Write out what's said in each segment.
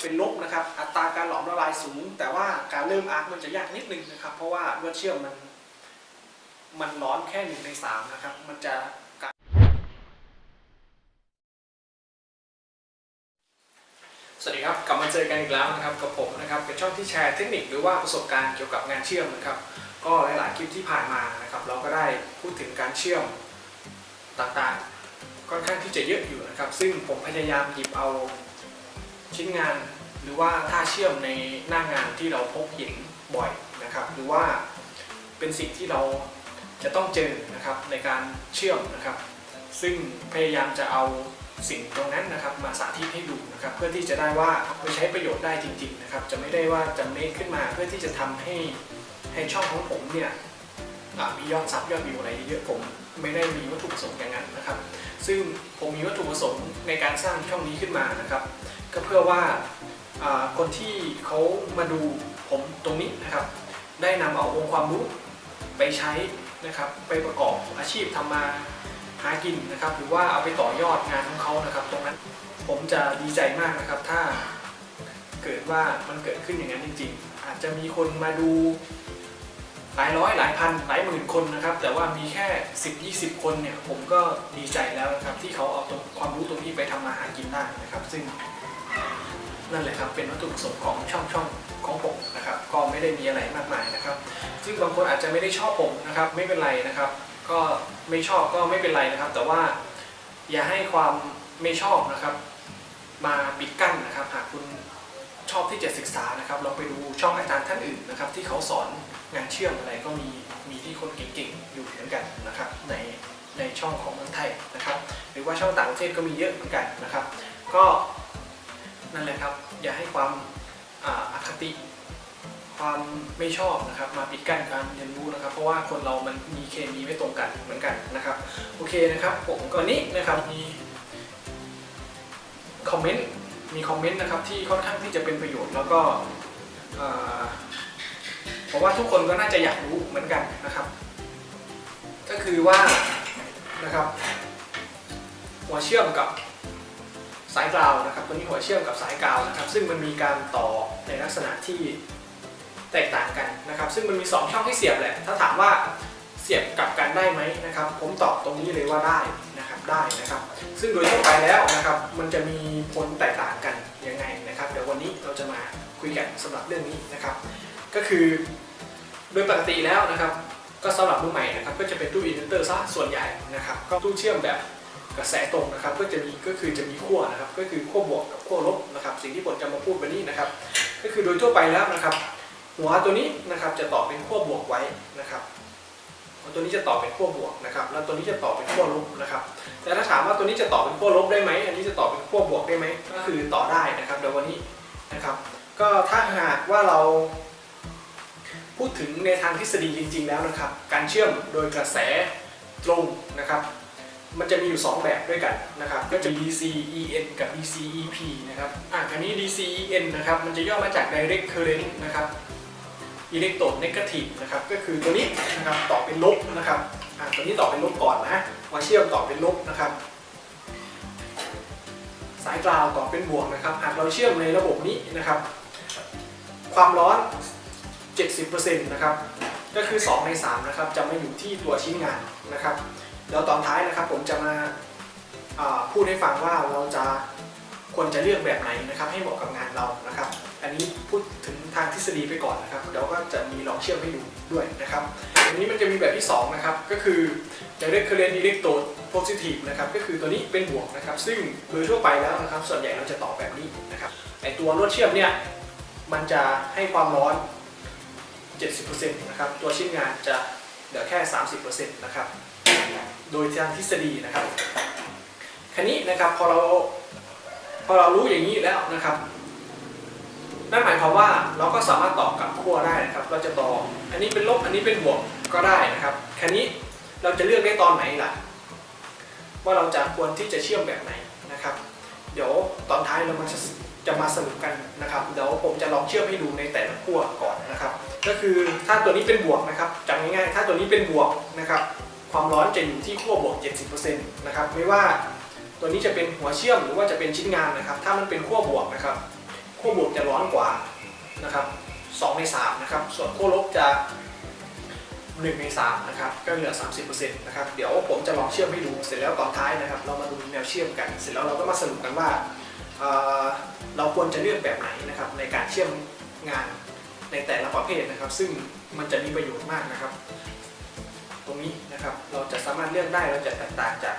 เป็นลบนะครับอัตราการหลอมละลายสูง แต่ว่าการเริ่มอาร์คมันจะยากนิดนึงนะครับ เพราะว่าลวดเชื่อมมันมันร้อนแค่หนึ่งในสามนะครับมันจะกะสวัสดีครับกลับมาเจอกันอีกแล้วนะครับกับผมนะครับเป็นช่องที่แชร์เทคนิคหรือว่าประสบการณ์เกี่ยวกับงานเชื่อมนะครับ ก็หลาย ๆ คลิปที่ผ่านมานะครับเราก็ได้พูดถึงการเชื่อมต่างๆค่อนข้างที่จะเยอะอยู่นะครับ ซึ่งผมพยายามหยิบเอา ชิ้นงานหรือว่าท่าเชื่อมในหน้างานที่เราพบเห็นบ่อยนะครับ หรือว่าเป็นสิ่งที่เราจะต้องเจอนะครับในการเชื่อมนะครับ ซึ่งพยายามจะเอาสิ่งตรงนั้นนะครับมาสาธิตให้ดูนะครับเพื่อที่จะได้ว่าไปใช้ประโยชน์ได้จริง ๆ นะครับ จะไม่ได้ว่าจะเมคขึ้นมาเพื่อที่จะทำให้ให้ช่องของผมเนี่ยมียอดซับยอดวิวอะไรเยอะผมไม่ได้มีวัตถุประสงค์อย่างนั้นนะครับ ซึ่งผมมีวัตถุประสงค์ในการสร้างช่องนี้ขึ้นมานะครับ ก็เพื่อว่าคนที่เขามาดูผมตรงนี้นะครับ ได้นำเอาองค์ความรู้ไปใช้นะครับ ไปประกอบอาชีพทำมาหากินนะครับ หรือว่าเอาไปต่อยอดงานของเขานะครับ ตรงนั้นผมจะดีใจมากนะครับ ถ้าเกิดว่ามันเกิดขึ้นอย่างนั้นจริง ๆ อาจจะมีคนมาดูหลายร้อยหลายพันหลายหมื่นคนนะครับ แต่ว่ามีแค่ 10 20 คนเนี่ยผมก็ดีใจแล้วนะครับ ที่เขาเอาตรงความรู้ตรงนี้ไปทำมาหากินได้นะครับ ซึ่ง นั่นแหละครับเป็นวัตถุประสงค์ของช่องช่องของผมนะครับก็ไม่ได้มีอะไรมากมายนะครับ ซึ่งบางคนอาจจะไม่ได้ชอบผมนะครับไม่เป็นไรนะครับ ก็ไม่ชอบก็ไม่เป็นไรนะครับ แต่ว่าอย่าให้ความไม่ชอบนะครับ มาปิดกั้นนะครับ หากคุณชอบที่จะศึกษานะครับลองไปดูช่องอาจารย์ท่านอื่นนะครับ ที่เขาสอนงานเชื่อมอะไรก็มีมีที่คนเก่งๆอยู่เหมือนกันนะครับ ในในช่องของเมืองไทยนะครับ หรือว่าช่องต่างประเทศก็มีเยอะเหมือนกันนะครับ ก็ นั่นแหละครับ อย่าให้ความอาคติ ความไม่ชอบนะครับ มาปิดกั้นการเรียนรู้นะครับ เพราะว่าคนเรามันมีเคมีไม่ตรงกันเหมือนกันนะครับ โอเคนะครับผมก่อนนี้นะครับมีคอมเมนต์มีคอมเมนต์นะครับที่ค่อนข้างที่จะเป็นประโยชน์แล้วก็อ่าผมว่าทุกคนก็น่าจะอยากรู้เหมือนกันนะครับ ก็คือว่านะครับหัวเชื่อมกับ สายกราวนะครับตัวนี้หัวเชื่อมกับสายกราวนะครับซึ่งมันมีการต่อในลักษณะที่แตกต่างกันนะครับ ซึ่งมันมี 2 ช่องให้เสียบแหละ ถ้าถามว่าเสียบกลับกันได้ไหมนะครับ ผมตอบตรงนี้เลยว่าได้นะครับได้นะครับ ซึ่งโดยทั่วไปแล้วนะครับ มันจะมีผลแตกต่างกันยังไงนะครับ เดี๋ยววันนี้เราจะมาคุยกันสำหรับเรื่องนี้นะครับ ก็คือโดยปกติแล้วนะครับ ก็สำหรับมือใหม่นะครับ ก็จะเป็นตู้อินเวอร์เตอร์ซะส่วนใหญ่นะครับก็ตู้เชื่อมแบบ กระแสตรงนะครับก็จะมีก็คือจะมีขั้วนะครับก็คือขั้วบวกกับขั้วลบนะครับสิ่งที่ผมจะมาพูดวันนี้นะครับ ก็คือโดยทั่วไปแล้วนะครับ หัวตัวนี้นะครับจะต่อเป็นขั้วบวกไว้นะครับหัวตัวนี้จะต่อเป็นขั้วบวกนะครับ แล้วตัวนี้จะต่อเป็นขั้วลบนะครับ แต่ถ้าถามว่าตัวนี้จะต่อเป็นขั้วลบได้ไหมอันนี้จะต่อเป็นขั้วบวกได้ไหมก็คือต่อได้นะครับเดี๋ยววันนี้นะครับ ก็ถ้าหากว่าเราพูดถึงในทางทฤษฎีจริง ๆ แล้วนะครับ การเชื่อมโดยกระแสตรงนะครับ มันจะมีอยู่ 2 แบบด้วยกันนะครับก็จะ DCEN กับ DCEP นะครับอะอันนี้ DCEN นะครับมันจะย่อมาจาก Direct Current นะครับ electronegative นะครับก็คือตัวนี้นะครับต่อเป็นลบนะครับอะตัวนี้ต่อเป็นลบก่อนนะมาเชื่อมต่อเป็นลบนะครับ สายกราวต่อเป็นบวกนะครับหากเราเชื่อมในระบบนี้นะครับ ความร้อน 70%นะครับก็คือ 2 ใน 3 นะครับ จะมาอยู่ที่ตัวชิ้นงานนะครับ เดี๋ยวตอนท้ายนะครับผมจะมาพูดให้ฟังว่าเราจะควรจะเลือกแบบไหนนะครับ ให้เหมาะกับงานเรานะครับ อันนี้พูดถึงทางทฤษฎีไปก่อนนะครับเดี๋ยวก็จะมีลองเชื่อมให้ดูด้วยนะครับอันนี้มันจะมีแบบที่ 2 นะครับ ก็คือ direct current electrode positive นะครับ ก็คือตัวนี้เป็นบวกนะครับ ซึ่งโดยทั่วไปแล้วนะครับ ส่วนใหญ่เราจะต่อแบบนี้นะครับไอตัวลวดเชื่อมเนี่ยมันจะให้ความร้อน 70%นะครับ ตัวชิ้นงานจะเหลือแค่ 30%นะครับ โดยทางทฤษฎีนะครับคันนี้นะครับพอเราพอเรารู้อย่างนี้แล้วนะครับนั่นหมายความว่าเราก็สามารถต่อกับขั้วได้นะครับ เราจะต่ออันนี้เป็นลบอันนี้เป็นบวกก็ได้นะครับคันนี้เราจะเลือกได้ตอนไหนล่ะ ว่าเราจะควรที่จะเชื่อมแบบไหนนะครับ เดี๋ยวตอนท้ายเรามาจะจะมาสรุปกันนะครับเดี๋ยวผมจะลองเชื่อมให้ดูในแต่ละขั้วก่อนนะครับ ก็คือถ้าตัวนี้เป็นบวกนะครับจำง่ายๆถ้าตัวนี้เป็นบวกนะครับ ความร้อนจะอยู่ที่ขั้วบวก 70%นะครับไม่ว่าตัวนี้จะเป็นหัวเชื่อมหรือว่าจะเป็นชิ้นงานนะครับ ถ้ามันเป็นขั้วบวกนะครับขั้วบวกจะร้อนกว่านะครับ2ใน3นะครับส่วนขั้วลบจะ1ใน3นะครับก็เหลือ 30%นะครับเดี๋ยวผมจะลองเชื่อมให้ดูเสร็จแล้วตอนท้ายนะครับ เรามาดูแนวเชื่อมกัน เสร็จแล้วเราก็มาสรุปกันว่าเเราควรจะเลือกแบบไหนนะครับในการเชื่อมงานในแต่ละประเภทนะครับ ซึ่งมันจะมีประโยชน์มากนะครับ รงนี้นะครับ เราจะสามารถเลือกได้เราจะแตกต่างจาก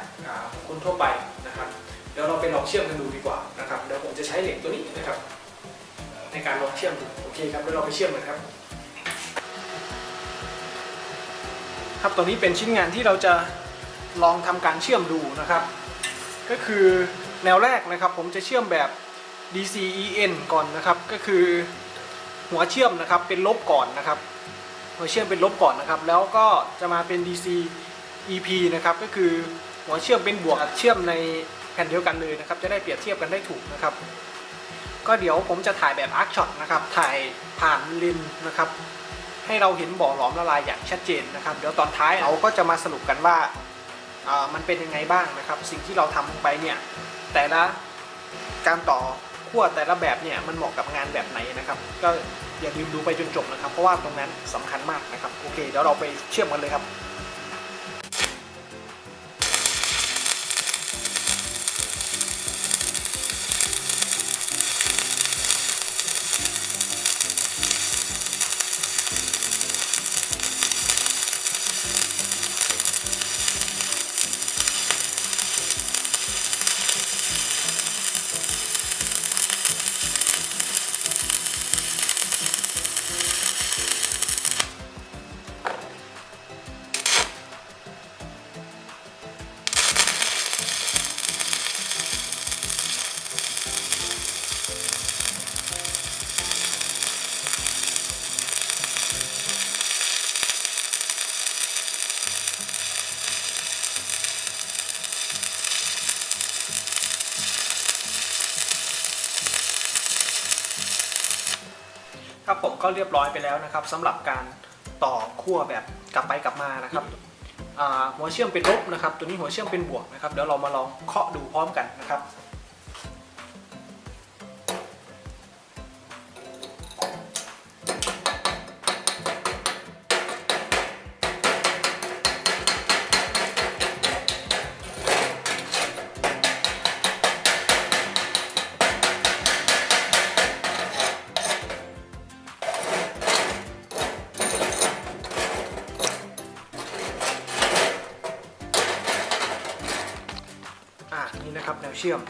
คนทั่วไปนะครับเดี๋ยวเราไปลองเชื่อมกันดูดีกว่านะครับเดี๋ยวผมจะใช้เหล็กตัวนี้นะครับ ในการลองเชื่อมดูโอเคครับเดี๋ยวเราไปเชื่อมกันครับ ครับตัวนี้เป็นชิ้นงานที่เราจะลองทำการเชื่อมดูนะครับ ก็คือแนวแรกนะครับ ผมจะเชื่อมแบบ DCEN ก่อนนะครับ ก็คือหัวเชื่อมนะครับเป็นลบก่อนนะครับ หัวเชื่อมเป็นลบก่อนนะครับ แล้วก็จะมาเป็น DC EP นะครับก็คือหัวเชื่อมเป็นบวกกับเชื่อมในแผ่นเดียวกันเลยนะครับ จะได้เปรียบเทียบกันได้ถูกนะครับ ก็เดี๋ยวผมจะถ่ายแบบอาร์คช็อตนะครับ ถ่ายผ่านเลนนะครับ ให้เราเห็นบ่อหลอมละลายอย่างชัดเจนนะครับ เดี๋ยวตอนท้ายเราก็จะมาสรุปกันว่าอ่ามันเป็นยังไงบ้างนะครับ สิ่งที่เราทำลงไปเนี่ยแต่ละการต่อ ขั้วแต่ละแบบเนี่ยมันเหมาะกับงานแบบไหนนะครับ ก็อย่าลืมดูไปจนจบนะครับ เพราะว่าตรงนั้นสำคัญมากนะครับ โอเคเดี๋ยวเราไปเชื่อมกันเลยครับ ก็เรียบร้อยไปแล้วนะครับสำหรับการต่อขั้วแบบกลับไปกลับมานะครับหัวเชื่อมเป็นลบนะครับ ตัวนี้หัวเชื่อมเป็นบวกนะครับเดี๋ยวเรามาลองเคาะดูพร้อมกันนะครับ เชื่อม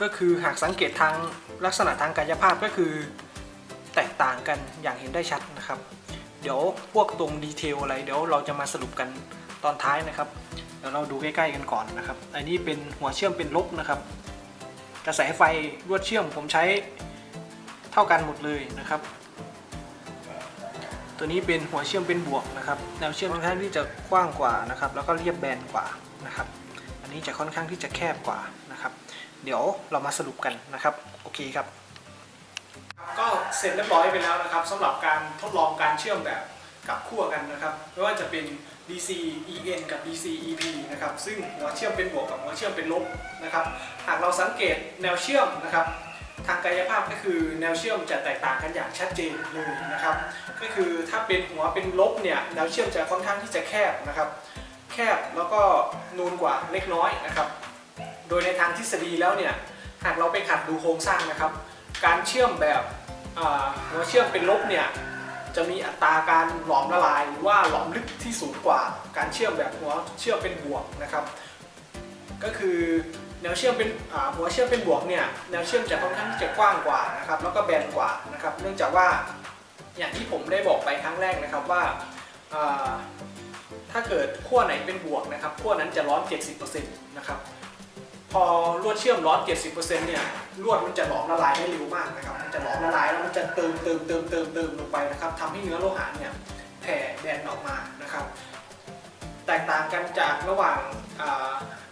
ก็คือหากสังเกตทางลักษณะทางกายภาพก็คือแตกต่างกันอย่างเห็นได้ชัดนะครับ เดี๋ยวพวกตรงดีเทลอะไรเดี๋ยวเราจะมาสรุปกันตอนท้ายนะครับเดี๋ยวเราดูใกล้ๆกันก่อนนะครับ อันนี้เป็นหัวเชื่อมเป็นลบนะครับ กระแสไฟลวดเชื่อมผมใช้เท่ากันหมดเลยนะครับ ตัวนี้เป็นหัวเชื่อมเป็นบวกนะครับ แนวเชื่อมค่อนข้างที่จะกว้างกว่านะครับ แล้วก็เรียบแบนกว่านะครับ นนี้จะค่อนข้างที่จะแคบกว่านะครับ เดี๋ยวเรามาสรุปกันนะครับ โอเคครับ ก็เสร็จเรียบร้อยไปแล้วนะครับสำหรับการทดลองการเชื่อมแบบกับขั้วกันนะครับไม่ว่าจะเป็น DC EN กับ DC EP นะครับซึ่งหัวเชื่อมเป็นบวกกับหัวเชื่อมเป็นลบนะครับ หากเราสังเกตแนวเชื่อมนะครับ ทางกายภาพก็คือแนวเชื่อมจะแตกต่างกันอย่างชัดเจนเลยนะครับ ก็คือถ้าเป็นหัวเป็นลบเนี่ยแนวเชื่อมจะค่อนข้างที่จะแคบนะครับ แคบแล้วก็นูนกว่าเล็กน้อยนะครับ โดยในทางทฤษฎีแล้วเนี่ยหากเราไปขัดดูโครงสร้างนะครับ การเชื่อมแบบหัวเชื่อมเป็นลบเนี่ยจะมีอัตราการหลอมละลายหรือว่าหลอมลึกที่สูงกว่า การเชื่อมแบบหัวเชื่อมเป็นบวกนะครับ ก็คือแนวเชื่อมเป็นหัวเชื่อมเป็นบวกเนี่ยแนวเชื่อมจะค่อนข้างจะกว้างกว่านะครับแล้วก็แบนกว่านะครับ เนื่องจากว่าอย่างที่ผมได้บอกไปครั้งแรกนะครับว่า ถ้าเกิดขั้วไหนเป็นบวกนะครับขั้วนั้นจะร้อน 70%นะครับพอลวดเชื่อมร้อน 70%เนี่ยลวดมันจะหลอมละลายได้เร็วมากนะครับมันจะหลอมละลายแล้วมันจะเติมเติมเติมเติมเติมลงไปนะครับทำให้เนื้อโลหะเนี่ยแผ่แบนออกมานะครับ แตกต่างกันจากระหว่าง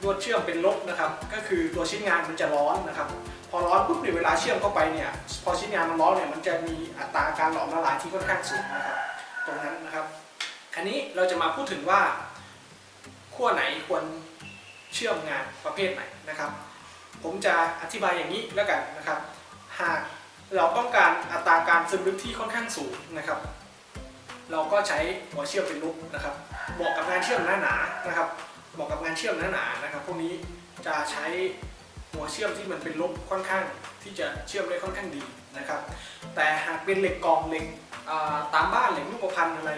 ลวดเชื่อมเป็นลบนะครับ ก็คือตัวชิ้นงานมันจะร้อนนะครับ พอร้อนปุ๊บเนี่ยเวลาเชื่อมเข้าไปเนี่ยพอชิ้นงานมันร้อนเนี่ยมันจะมีอัตราการหลอมละลายที่ค่อนข้างสูงนะครับ ตรงนั้นนะครับ อันนี้เราจะมาพูดถึงว่าขั้วไหนควรเชื่อมงานประเภทไหนนะครับ ผมจะอธิบายอย่างนี้แล้วกันนะครับ หากเราต้องการอัตราการซึมลึกที่ค่อนข้างสูงนะครับ เราก็ใช้หัวเชื่อมเป็นลูกนะครับเหมาะกับงานเชื่อมหนาๆนานะครับเหมาะกับงานเชื่อมหนาๆนานะครับ พวกนี้จะใช้หัวเชื่อมที่มันเป็นลบค่อนข้างที่จะเชื่อมได้ค่อนข้างดีนะครับ แต่หากเป็นเหล็กกองเหล็กตามบ้านเหล็กรูปพรรณอะไร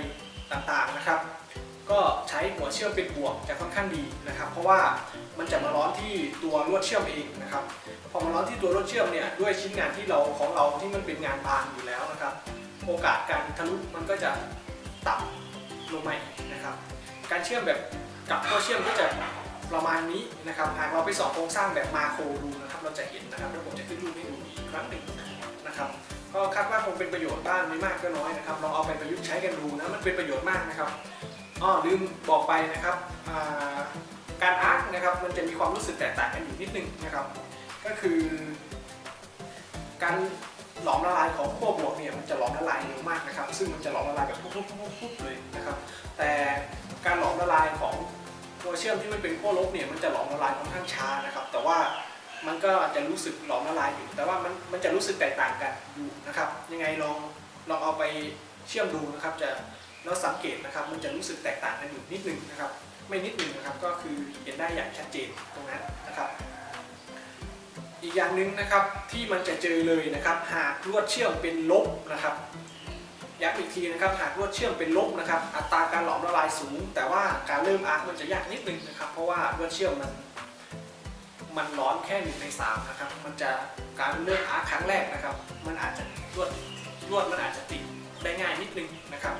ต่างๆนะครับ ก็ใช้หัวเชื่อมเป็นบวกจะค่อนข้างดีนะครับ เพราะว่ามันจะมาร้อนที่ตัวลวดเชื่อมเองนะครับ พอมาร้อนที่ตัวลวดเชื่อมเนี่ยด้วยชิ้นงานที่เราของเราที่มันเป็นงานบางอยู่แล้วนะครับ โอกาสการทะลุมันก็จะต่ำลงมาอีกนะครับ การเชื่อมแบบกับตัวเชื่อมก็จะประมาณนี้นะครับ หากเราไปสอบโครงสร้างแบบมาโครดูนะครับ เราจะเห็นนะครับเดี๋ยวผมจะขึ้นรูปให้ดูอีกครั้งหนึ่งนะครับ ก็คาดว่าคงเป็นประโยชน์บ้างไม่มากก็น้อยนะครับลองเอาไปประยุกต์ใช้กันดูนะมันเป็นประโยชน์มากนะครับอ้อลืมบอกไปนะครับการอาร์ตนะครับมันจะมีความรู้สึกแตกต่างกันอยู่นิดนึงนะครับ ก็คือ การหลอมละลายของขั้วบวกเนี่ยมันจะหลอมละลายเร็วมากนะครับ ซึ่งมันจะหลอมละลายแบบปุ๊บปุ๊บปุ๊บปุ๊บเลยนะครับ แต่การหลอมละลายของขั้วเชื่อมที่มันเป็นขั้วลบเนี่ยมันจะหลอมละลายค่อนข้างช้านะครับ แต่ว่า มันก็อาจะรู้สึกหลอมละลายอยู่ แต่ว่ามันมันจะรู้สึกแตกต่างกันอยู่นะครับ ยังไงลองลองเอาไปเชื่อมดูนะครับ จะแล้วสังเกตนะครับ มันจะรู้สึกแตกต่างกันอยู่นิดนึงนะครับ ไม่นิดนึงนะครับ ก็คือเห็นได้อย่างชัดเจนตรงนั้นนะครับ อีกอย่างหนึ่งนะครับที่มันจะเจอเลยนะครับ หากลวดเชื่อมเป็นลบนะครับย้ำอีกทีนะครับหากลวดเชื่อมเป็นลบนะครับ อัตราการหลอมละลายสูง แต่ว่าการเริ่มอาร์คมันจะยากนิดนึงนะครับ เพราะว่าลวดเชื่อมมัน มันร้อนแค่หนึ่งในสามนะครับ มันจะการเริ่มอาร์ครั้งแรกนะครับ มันอาจจะลวดลวดมันอาจจะติดได้ง่ายนิดนึงนะครับ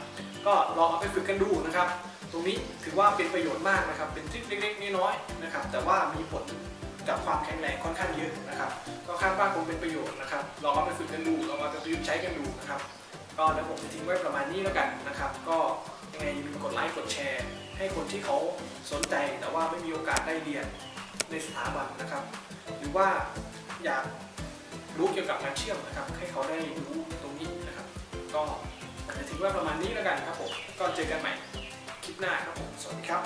ก็ลองเอาไปฝึกกันดูนะครับ ตรงนี้ถือว่าเป็นประโยชน์มากนะครับ เป็นทริคเล็กๆน้อยๆนะครับ แต่ว่ามีผลกับความแข็งแรงค่อนข้างเยอะนะครับ ก็คาดว่าคงเป็นประโยชน์นะครับ ลองเอาไปฝึกกันดูลองเอาไปประยุกต์ใช้กันดูนะครับ ก็เดี๋ยวผมจะทิ้งไว้ประมาณนี้แล้วกันนะครับ ก็ยังไงอย่าลืมกดไลค์กดแชร์ ให้คนที่เขาสนใจแต่ว่าไม่มีโอกาสได้เรียน ในสถาบันนะครับ หรือว่าอยากรู้เกี่ยวกับงานเชื่อมนะครับ ให้เขาได้รู้ตรงนี้นะครับ ก็จะถือว่าประมาณนี้แล้วกันครับผมก็เจอกันใหม่คลิปหน้าครับผมสวัสดีครับ